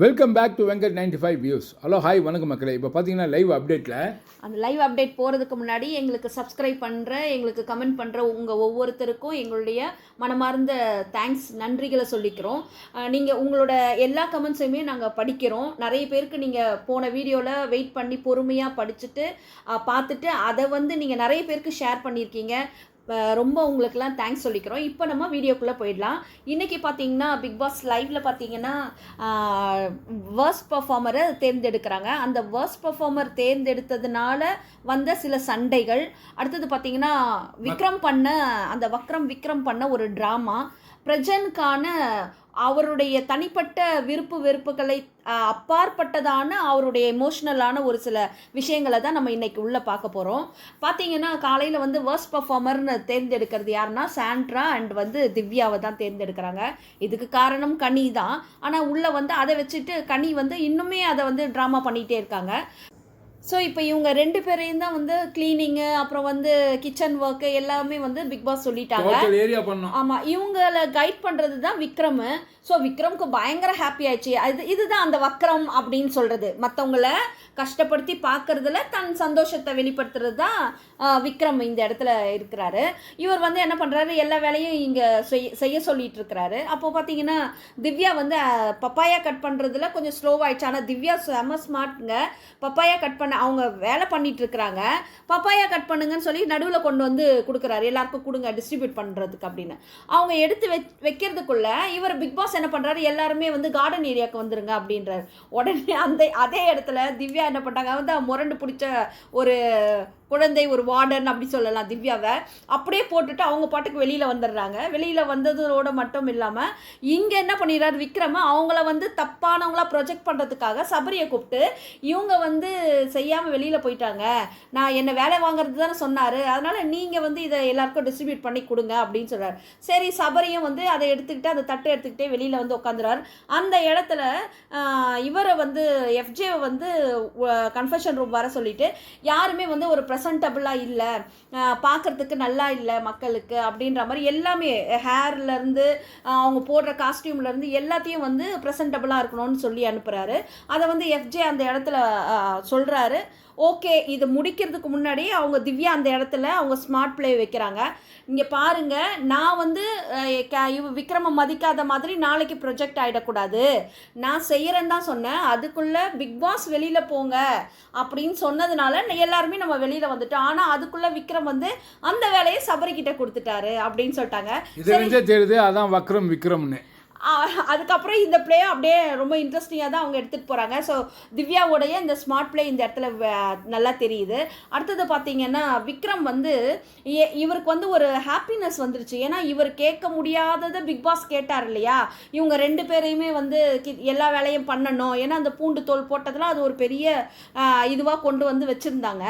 Welcome back to Venkat ninety five views hello hi வணக்கம் மக்களே. இப்போ பார்த்தீங்கன்னா லைவ் அப்டேட்டில் அந்த லைவ் அப்டேட் போகிறதுக்கு முன்னாடி எங்களுக்கு சப்ஸ்கிரைப் பண்ணுற எங்களுக்கு கமெண்ட் பண்ணுற உங்கள் ஒவ்வொருத்தருக்கும் எங்களுடைய மனமார்ந்த தேங்க்ஸ் நன்றிகளை சொல்லிக்கிறோம். நீங்கள் உங்களோட எல்லா கமெண்ட்ஸையுமே நாங்கள் படிக்கிறோம். நிறைய பேருக்கு நீங்கள் போன வீடியோவில் வெயிட் பண்ணி பொறுமையாக படிச்சுட்டு பார்த்துட்டு அதை வந்து நீங்கள் நிறைய பேருக்கு ஷேர் பண்ணியிருக்கீங்க. ரொம்ப உங்களுக்கெல்லாம் தேங்க்ஸ் சொல்லிக்கிறோம். இப்போ நம்ம வீடியோக்குள்ளே போயிடலாம். இன்றைக்கி பார்த்தீங்கன்னா பிக் பாஸ் லைவில் பார்த்தீங்கன்னா வேர்ஸ்ட் பர்ஃபார்மரை தேர்ந்தெடுக்கிறாங்க. அந்த வேர்ஸ்ட் பர்ஃபார்மர் தேர்ந்தெடுத்ததுனால வந்த சில சண்டைகள். அடுத்தது பார்த்தீங்கன்னா விக்ரம் பண்ண அந்த வக்ரம் விக்ரம் பண்ண ஒரு ட்ராமா பிரஜனுக்கான அவருடைய தனிப்பட்ட விருப்பு வெறுப்புகளை அப்பாற்பட்டதான அவருடைய எமோஷ்னலான ஒரு சில விஷயங்களை தான் நம்ம இன்றைக்கி உள்ளே பார்க்க போகிறோம் பார்த்தீங்கன்னா காலையில் வந்து வேர்ஸ்ட் பர்ஃபார்மர்னு தேர்ந்தெடுக்கிறது யாருன்னா சாண்ட்ரா அண்ட் வந்து திவ்யாவை தான் தேர்ந்தெடுக்கிறாங்க. இதுக்கு காரணம் கனி தான். ஆனால் உள்ளே வந்து அதை வச்சுட்டு கனி வந்து இன்னுமே அதை வந்து ட்ராமா பண்ணிகிட்டே இருக்காங்க. ஸோ இப்போ இவங்க ரெண்டு பேரையும் தான் வந்து க்ளீனிங்கு அப்புறம் வந்து கிச்சன் ஒர்க்கு எல்லாமே வந்து பிக் பாஸ் சொல்லிட்டாங்க. ஆமாம் இவங்கள கைட் பண்ணுறது தான் விக்ரம். ஸோ விக்ரம்க்கு பயங்கர ஹாப்பி ஆயிடுச்சு. அது இதுதான் அந்த வக்ரம் அப்படின்னு சொல்கிறது மற்றவங்கள கஷ்டப்படுத்தி பார்க்கறதுல தன் சந்தோஷத்தை வெளிப்படுத்துறது தான் விக்ரம் இந்த இடத்துல இருக்கிறாரு. இவர் வந்து என்ன பண்ணுறாரு எல்லா வேலையும் இங்கே செய்ய செய்ய சொல்லிட்டு இருக்கிறாரு. அப்போ பார்த்தீங்கன்னா திவ்யா வந்து பப்பாயா கட் பண்ணுறதுல கொஞ்சம் ஸ்லோவாயிடுச்சு ஆனால் திவ்யா செம ஸ்மார்ட்டுங்க பப்பாயா கட் பண்ண அவங்க வேலை பண்ணிட்டு இருக்கிறாங்க பப்பாயா கட் பண்ணுங்கன்னு சொல்லி நடுவில் கொண்டு வந்து கொடுக்குறாரு. எல்லாருக்கும் கொடுங்க டிஸ்ட்ரிபியூட் பண்ணுறதுக்கு அப்படின்னு. அவங்க எடுத்து வெ வைக்கிறதுக்குள்ள இவர் பிக் பாஸ் என்ன பண்ணுறாரு எல்லாருமே வந்து கார்டன் ஏரியாவுக்கு வந்துருங்க அப்படின்றாரு. உடனே அந்த அதே இடத்துல திவ்யா என்ன பண்ணிட்டாங்க வந்து முரண்டு பிடிச்ச ஒரு குழந்தை ஒரு வார்டன் அப்படி சொல்லலாம் திவ்யாவை. அப்படியே போட்டுட்டு அவங்க பாட்டுக்கு வெளியில் வந்துடுறாங்க. வெளியில் வந்ததோட மட்டும் இல்லாமல் இங்கே என்ன பண்ணிடுறாரு விக்ரம? அவங்கள வந்து தப்பானவங்களாக ப்ரொஜெக்ட் பண்ணுறதுக்காக சபரியை கூப்பிட்டு இவங்க வந்து செய்யாமல் வெளியில் போயிட்டாங்க. நான் என்னை வேலை வாங்குறது தானே சொன்னார். அதனால் நீங்கள் வந்து இதை எல்லாருக்கும் டிஸ்ட்ரிபியூட் பண்ணி கொடுங்க அப்படின்னு சொல்கிறார் சரி சபரியும் வந்து அதை எடுத்துக்கிட்டு அந்த தட்டை எடுத்துக்கிட்டே வெளியில் வந்து உட்காந்துறாரு அந்த இடத்துல இவரை வந்து எஃப்ஜேவை வந்து கன்ஃபெஷன் ரூம் வர சொல்லிட்டு யாருமே வந்து ஒரு ப்ரெசன்டபுளாக இல்லை. பார்க்குறதுக்கு நல்லா இல்லை மக்களுக்கு அப்படின்ற மாதிரி எல்லாமே ஹேர்லேருந்து அவங்க போடுற காஸ்டியூம்லேருந்து எல்லாத்தையும் வந்து ப்ரெசன்டபுளாக இருக்கணும்னு சொல்லி அனுப்புகிறாரு அதை வந்து எஃப்ஜே அந்த இடத்துல சொல்கிறாரு ஓகே இது முடிக்கிறதுக்கு முன்னாடி அவங்க திவ்யா அந்த இடத்துல அவங்க ஸ்மார்ட் ப்ளே வைக்கிறாங்க. இங்கே பாருங்க நான் வந்து விக்ரம மதிக்காத மாதிரி நாளைக்கு ப்ரொஜெக்ட் ஆகிடக்கூடாது நான் செய்கிறேன்னு தான் சொன்னேன். அதுக்குள்ளே பிக் பாஸ் வெளியில் போங்க அப்படின்னு சொன்னதுனால எல்லாருமே நம்ம வெளியில் வந்துட்டோம். ஆனால் அதுக்குள்ளே விக்ரம் வந்து அந்த வேலையை சபரிக்கிட்ட கொடுத்துட்டாரு அப்படின்னு சொல்லிட்டாங்க. இது தெரியுது அதான் வக்ரம் விக்ரம்னு. அதுக்கப்புறம் இந்த பிளேயும் அப்படியே ரொம்ப இன்ட்ரெஸ்டிங்காக தான் அவங்க எடுத்துகிட்டு போகிறாங்க ஸோ திவ்யாவுடைய இந்த ஸ்மார்ட் பிளே இந்த இடத்துல வ- நல்லா தெரியுது. அடுத்தது பார்த்தீங்கன்னா விக்ரம் வந்து இ- இவருக்கு வந்து ஒரு ஹாப்பினஸ் வந்துருச்சு. ஏன்னா இவர் கேட்க முடியாததை பிக் பாஸ் கேட்டார் இல்லையா? இவங்க ரெண்டு பேரையுமே வந்து கி- எல்லா வேலையும் பண்ணணும். ஏன்னா அந்த பூண்டு தோல் போட்டதெல்லாம் அது ஒரு பெரிய இதுவாக கொண்டு வந்து வச்சுருந்தாங்க.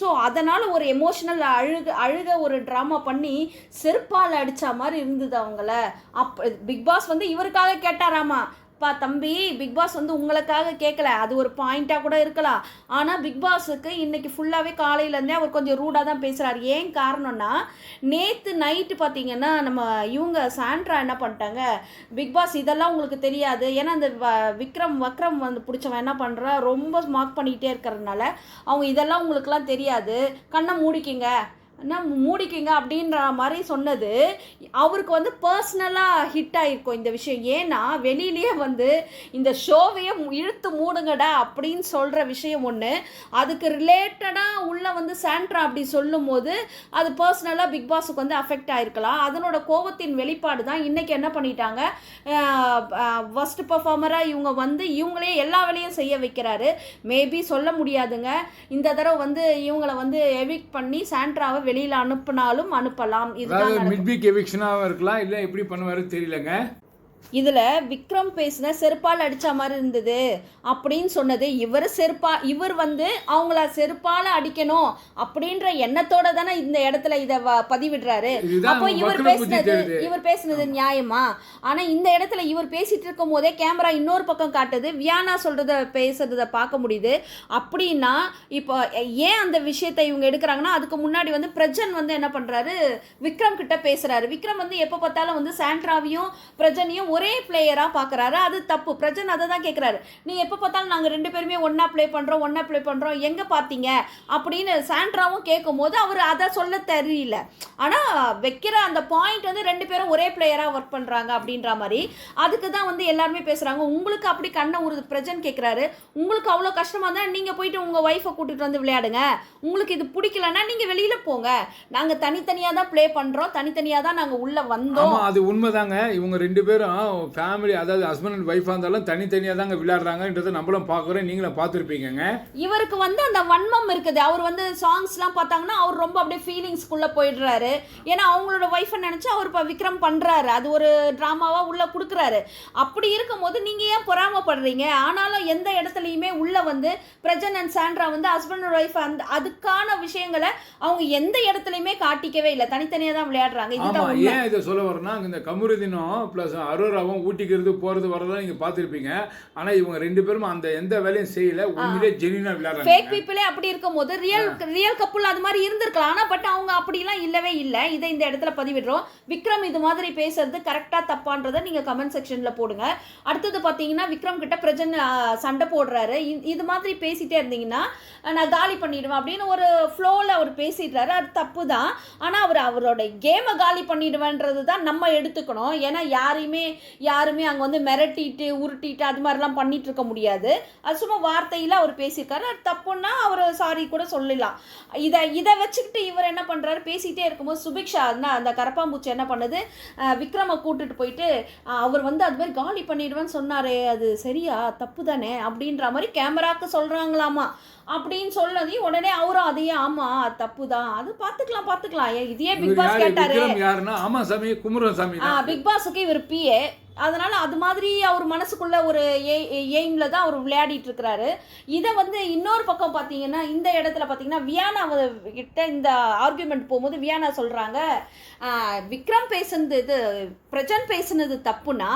ஸோ அதனால் ஒரு எமோஷனல் அழுக அழுக ஒரு ட்ராமா பண்ணி செருப்பால் அடித்த மாதிரி இருந்தது அவங்கள. அப் பிக் பாஸ் வந்து இவருக்காக கேட்டாராமா பா தம்பி பிக் பாஸ் வந்து உங்களுக்காக கேட்கல அது ஒரு பாயிண்ட்டாக கூட இருக்கலாம். ஆனால் பிக் பாஸுக்கு இன்னைக்கு ஃபுல்லாகவே காலையிலேருந்தே அவர் கொஞ்சம் ரூடாக தான் பேசுகிறார் ஏன் காரணம்னா நேற்று நைட்டு பார்த்தீங்கன்னா நம்ம இவங்க சாண்ட்ரா என்ன பண்ணிட்டாங்க? பிக் பாஸ் இதெல்லாம் உங்களுக்கு தெரியாது. ஏன்னா அந்த வ- விக்ரம் வக்ரம் வந்து பிடிச்சவன் என்ன பண்ணுறா ரொம்ப மார்க் பண்ணிக்கிட்டே இருக்கிறதுனால அவங்க இதெல்லாம் உங்களுக்குலாம் தெரியாது. கண்ணை மூடிக்கிங்க. என்ன மூடிக்கிங்க அப்படின்ற மாதிரி சொன்னது. அவருக்கு வந்து பர்சனலாக ஹிட் ஆகிருக்கும் இந்த விஷயம். ஏன்னா வெளியிலேயே வந்து இந்த ஷோவையே இழுத்து மூடுங்கடா அப்படின்னு சொல்கிற விஷயம் ஒன்று அதுக்கு ரிலேட்டடாக உள்ள வந்து சாண்ட்ரா அப்படி சொல்லும் போது அது பர்சனலாக பிக் பாஸுக்கு வந்து அஃபெக்ட் ஆகிருக்கலாம் அதனோட கோபத்தின் வெளிப்பாடு தான் இன்றைக்கி என்ன பண்ணிட்டாங்க? ஃபஸ்ட்டு பர்ஃபார்மராக இவங்க வந்து இவங்களே எல்லா வேலையும் செய்ய வைக்கிறாரு. மேபி சொல்ல முடியாதுங்க. இந்த தடவை வந்து இவங்கள வந்து எவிக் பண்ணி சாண்ட்ராவை வெளியில் அனுப்புனாலும் அனுப்பலாம் இதுதான். மிட் வீக் எவிக்ஷனாகவும் இருக்கலாம் இல்லை எப்படி பண்ணுவாரு தெரியலங்க இதில் விக்ரம் பேசின செருப்பால் அடித்த மாதிரி இருந்தது அப்படின்னு சொன்னது. இவர் செருப்பா இவர் வந்து அவங்கள செருப்பால் அடிக்கணும் அப்படின்ற எண்ணத்தோட தானே இந்த இடத்துல இதை பதிவிடுறாரு. அப்போ இவர் பேசினது. இவர் பேசினது நியாயமா? ஆனால் இந்த இடத்துல இவர் பேசிட்டு இருக்கும் போதே கேமரா இன்னொரு பக்கம் காட்டுது. வியானா சொல்றத பேசுறத பார்க்க முடியுது. அப்படின்னா இப்போ ஏன் அந்த விஷயத்தை இவங்க எடுக்கிறாங்கன்னா அதுக்கு முன்னாடி வந்து பிரஜன் வந்து என்ன பண்றாரு? விக்ரம் கிட்ட பேசுறாரு. விக்ரம் வந்து எப்போ பார்த்தாலும் வந்து சாண்ட்ராவையும் பிரஜனையும் ஒரே பிளேயராக பார்க்குறாரு அது தப்பு. பிரஜன் அதை தான் கேட்குறாரு நீ எப்போ பார்த்தாலும் நாங்கள் ரெண்டு பேருமே ஒன்றா ப்ளே பண்ணுறோம் ஒன்றா ப்ளே பண்ணுறோம் எங்கே பார்த்தீங்க? அப்படின்னு சாண்ட்ராவும் கேட்கும்போது அவர் அதை சொல்ல தெரியல. ஆனால் வைக்கிற அந்த பாயிண்ட் வந்து ரெண்டு பேரும் ஒரே பிளேயராக ஒர்க் பண்ணுறாங்க அப்படின்ற மாதிரி. அதுக்கு தான் வந்து எல்லாருமே பேசுகிறாங்க உங்களுக்கு அப்படி கண்ணை ஒரு பிரஜன் கேட்குறாரு உங்களுக்கு அவ்வளோ கஷ்டமாக இருந்தால் நீங்கள் போயிட்டு உங்கள் ஒய்ஃபை கூட்டிகிட்டு வந்து விளையாடுங்க. உங்களுக்கு இது பிடிக்கலன்னா நீங்கள் வெளியில் போங்க. நாங்கள் தனித்தனியாக தான் ப்ளே பண்ணுறோம் தனித்தனியாக தான் நாங்கள் உள்ளே வந்தோம். அது உண்மைதாங்க. இவங்க ரெண்டு பேரும் ஃபேமிலி அதாவது ஹஸ்பண்ட் அண்ட் ஒய்ஃபாக இருந்தாலும் தனித்தனியாக தாங்க விளையாடுறாங்கன்றதை நம்மளும் பார்க்குறோம் நீங்களும் பார்த்துருப்பீங்கங்க. இவருக்கு வந்து அந்த வன்மம் இருக்குது. அவர் வந்து சாங்ஸ்லாம் பார்த்தாங்கன்னா அவர் ரொம்ப அப்படியே ஃபீலிங்ஸ்குள்ளே போயிடுறாரு. ஏன்னா அவங்களோட ஒய்ஃபை நினச்சி அவர் இப்போ விக்ரம் பண்ணுறாரு அது ஒரு ட்ராமாவாக உள்ளே கொடுக்குறாரு. அப்படி இருக்கும்போது நீங்கள் ஏன் பொறாமப்படுறீங்க? ஆனாலும் எந்த இடத்துலையுமே உள்ளே வந்து பிரஜன் அண்ட் சாண்ட்ரா வந்து ஹஸ்பண்ட் அண்ட் ஒய்ஃப் அந்த அதுக்கான விஷயங்களை அவங்க எந்த இடத்துலையுமே காட்டிக்கவே இல்லை. தனித்தனியாக தான் விளையாடுறாங்க. இதுதான் ஏன் இதை சொல்ல வரேன்னா இந்த கமருதீனும் ப்ளஸ் அரோராவும் ஊட்டிக்கிறது போகிறது வரதான் நீங்கள் பார்த்துருப்பீங்க. ஆனால் இவங்க ரெண்டு பேரும் அந்த எந்த வேலையும் செய்யல. உண்மையிலே ஜெனியூனாக ஃபேக் விளையாடுறாங்க பீப்புளே அப்படி இருக்கும்போது ரியல் ரியல் கப்புள் அது மாதிரி இருந்திருக்கலாம். ஆனால் பட் அவங்க அப்படிலாம் இல்லவே இல்லை. இதை இந்த இடத்துல பதிவிடுறோம். விக்ரம் இது மாதிரி பேசுறது கரெக்டாக தப்பான்றதை நீங்கள் கமெண்ட் செக்ஷனில் போடுங்க. அடுத்தது பார்த்தீங்கன்னா விக்ரம் கிட்ட பிரஜன் சண்டை போடுறாரு. இது மாதிரி பேசிட்டே இருந்தீங்கன்னா நான் காலி பண்ணிடுவேன் அப்படின்னு ஒரு ஃப்ளோவில் அவர் பேசிடுறாரு. அது தப்பு தான் ஆனால் அவர் அவரோட கேமை காலி பண்ணிடுவேன்றது தான் நம்ம எடுத்துக்கணும். ஏன்னா யாரையுமே யாருமே அங்கே வந்து மிரட்டிட்டு உருட்டிட்டு அது மாதிரிலாம் பண்ணிட்டு இருக்க முடியாது. அது சும்மா வார்த்தையில் அவர் பேசியிருக்காரு. அது தப்புன்னா அவர் சாரி கூட சொல்லலாம். இதை இதை வச்சுக்கிட்டு இவர் என்ன பண்ணுறாரு பேசிகிட்டே இருக்கும்போது சுபிக்ஷா என்ன அந்த கரப்பாம்பூச்சி என்ன பண்ணுது? விக்ரம விக்ரமை கூட்டிட்டு போயிட்டு அவர் வந்து அது மாதிரி காலி பண்ணிடுவேன்னு சொன்னாரே அது சரியா? தப்பு தானே? அப்படின்ற மாதிரி கேமராக்கு சொல்கிறாங்களாமா அப்படின்னு சொன்னதையும் உடனே அவரும் அதையே ஆமாம் தப்பு தான் அது பார்த்துக்கலாம் பார்த்துக்கலாம். ஏன் இதையே பிக் பாஸ் கேட்டாரு. யாருன்னா ஆமா சாமி குமரன் சாமி பிக் பாஸுக்கு இவர் பிஏ அதனால அது மாதிரி அவர் மனசுக்குள்ள ஒரு எய்மில் தான் அவர் விளையாடிட்டு இருக்கிறாரு. இதை வந்து இன்னொரு பக்கம் பார்த்தீங்கன்னா இந்த இடத்துல பார்த்தீங்கன்னா வியானா கிட்ட இந்த ஆர்குமெண்ட் போகும்போது வியானா சொல்கிறாங்க விக்ரம் பேசுனது இது பிரஜன் பேசுனது தப்புனா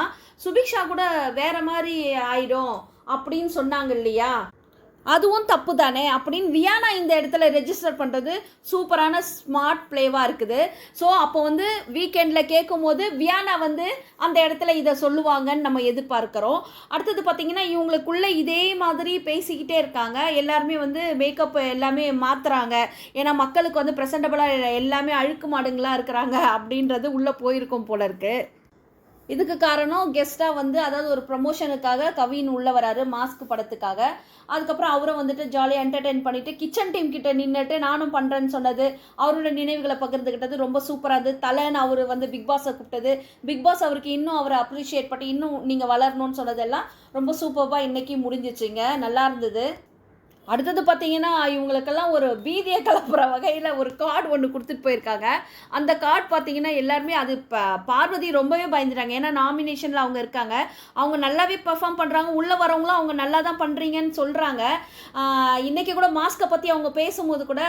சுபிக்ஷா கூட வேற மாதிரி ஆயிடும் அப்படின்னு சொன்னாங்க இல்லையா? அதுவும் தப்பு தானே அப்படின்னு வியானா இந்த இடத்துல ரெஜிஸ்டர் பண்ணுறது சூப்பரான ஸ்மார்ட் பிளேவாக இருக்குது. ஸோ அப்போ வந்து வீக்கெண்டில் கேட்கும்போது வியானா வந்து அந்த இடத்துல இதை சொல்லுவாங்கன்னு நம்ம எதிர்பார்க்குறோம். அடுத்தது பார்த்திங்கன்னா இவங்களுக்குள்ளே இதே மாதிரி பேசிக்கிட்டே இருக்காங்க. எல்லாருமே வந்து மேக்கப் எல்லாமே மாற்றுறாங்க ஏன்னா மக்களுக்கு வந்து ப்ரெசன்டபுளாக எல்லாமே அழுக்கு மாடுங்களாக இருக்கிறாங்க அப்படின்றது உள்ளே போயிருக்கும் போல இருக்குது இதுக்கு காரணம் கெஸ்ட்டாக வந்து அதாவது ஒரு ப்ரமோஷனுக்காக கவின் உள்ளே வராரு மாஸ்க் படத்துக்காக. அதுக்கப்புறம் அவரும் வந்துட்டு ஜாலியாக என்டர்டெயின் பண்ணிட்டு கிச்சன் டீம் கிட்ட நின்றுட்டு நானும் பண்ணுறேன்னு சொன்னது அவரோட நினைவுகளை பகிர்ந்துக்கிட்டது ரொம்ப சூப்பராக இருந்தது. தலைன்னு அவர் வந்து பிக் பாஸை கூப்பிட்டது. பிக் பாஸ் அவருக்கு இன்னும் அவரை அப்ரிஷியேட் பண்ணி இன்னும் நீங்கள் வளரணும்னு சொன்னதெல்லாம் ரொம்ப சூப்பராக இன்னைக்கு முடிஞ்சிச்சுங்க. நல்லா இருந்தது. அடுத்தது பார்த்தீங்கன்னா இவங்களுக்கெல்லாம் ஒரு பீதியை கலப்புற வகையில் ஒரு கார்டு ஒன்று கொடுத்துட்டு போயிருக்காங்க. அந்த கார்டு பார்த்தீங்கன்னா எல்லாருமே அது ப பார்வதி ரொம்பவே பயந்துட்டாங்க. ஏன்னா நாமினேஷனில் அவங்க இருக்காங்க. அவங்க நல்லாவே பர்ஃபார்ம் பண்ணுறாங்க உள்ளே வரவங்களும் அவங்க நல்லா தான் பண்ணுறீங்கன்னு சொல்கிறாங்க இன்றைக்கி கூட மாஸ்க்கை பற்றி அவங்க பேசும்போது கூட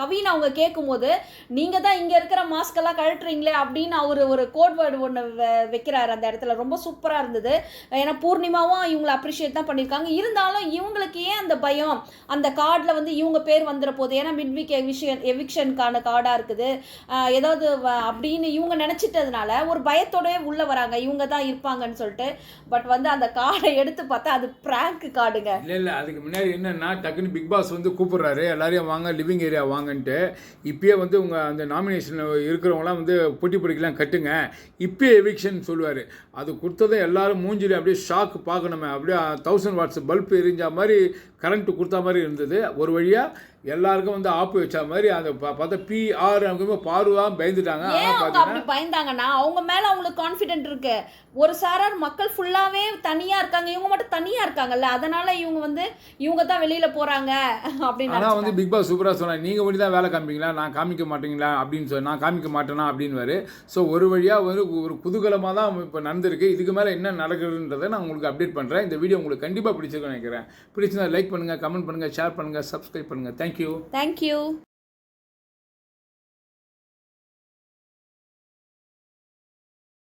கவின் அவங்க கேட்கும்போது நீங்கள் தான் இங்கே இருக்கிற மாஸ்கெல்லாம் கழட்டுறீங்களே அப்படின்னு அவர் ஒரு கோட் வேர்டு ஒன்று வைக்கிறாரு அந்த இடத்துல. ரொம்ப சூப்பராக இருந்தது. ஏன்னா பூர்ணிமாவும் இவங்களை அப்ரிஷியேட் தான் பண்ணியிருக்காங்க. இருந்தாலும் இவங்களுக்கு ஏன் அந்த பயம்? அந்த கார்டில் வந்து இவங்க பேர் வந்துட போகுது ஏன்னா மிட்விக் எவிஷன் எவிக்ஷனுக்கான கார்டாக இருக்குது. ஏதாவது வ- அப்படின்னு இவங்க நினச்சிட்டதுனால ஒரு பயத்தோடவே உள்ளே வராங்க. இவங்க தான் இருப்பாங்கன்னு சொல்லிட்டு. பட் வந்து அந்த கார்டை எடுத்து பார்த்தா அது ப்ராங்க் கார்டுங்க இல்லை இல்லை அதுக்கு முன்னாடி என்னென்னா டக்குன்னு பிக் பாஸ் வந்து கூப்பிட்றாரு. எல்லாரையும் வாங்க லிவிங் ஏரியா வாங்கன்ட்டு. இப்பயே வந்து உங்கள் அந்த நாமினேஷனில் இருக்கிறவங்களாம் வந்து போட்டி பிடிக்கலாம் கட்டுங்க. இப்பயே எவிக்ஷன் சொல்லுவார். அது கொடுத்ததும் எல்லாரும் மூஞ்சிலையும் அப்படியே ஷாக் பார்க்கணுமே. அப்படியே தௌசண்ட் வாட்ஸ் பல்ப் எரிஞ்ச மாதிரி கரண்ட்டு கொடுத்தா மாதிரி இருந்தது. ஒரு வழியாக எல்லாருக்கும் வந்து ஆப்பு வச்ச மாதிரி அந்த பா- பார்த்தா பிஆர் அவங்க பார்வா பயந்துட்டாங்க. அவங்க அப்படி பயந்தாங்கன்னா அவங்க மேல அவங்களுக்கு கான்ஃபிடென்ட் இருக்கு. ஒரு சாரார் மக்கள் ஃபுல்லாவே தனியா இருக்காங்க. இவங்க மட்டும் தனியா இருக்காங்கல்ல அதனால இவங்க வந்து இவங்க தான் வெளியில போறாங்க அப்படின்னு வந்து. பிக் பாஸ் சூப்பராக சொன்னாங்க நீங்கள் மட்டும் தான் வேலை காமிப்பீங்களா? நான் காமிக்க மாட்டீங்களா? அப்படின்னு சொல்லி நான் காமிக்க மாட்டேனா? அப்படின்னு ஸோ ஒரு வழியாக வந்து ஒரு குதூகலமாக தான் இப்போ நடந்திருக்கு. இதுக்கு மேலே என்ன நடக்குதுன்றதை நான் உங்களுக்கு அப்டேட் பண்ணுறேன் இந்த வீடியோ உங்களுக்கு கண்டிப்பாக பிடிச்சிருக்குன்னு நினைக்கிறேன். பிடிச்சிருந்தா லைக் பண்ணுங்கள் கமெண்ட் பண்ணுங்கள் ஷேர் பண்ணுங்கள் சப்ஸ்கிரைப் பண்ணுங்கள் thank you. Thank you.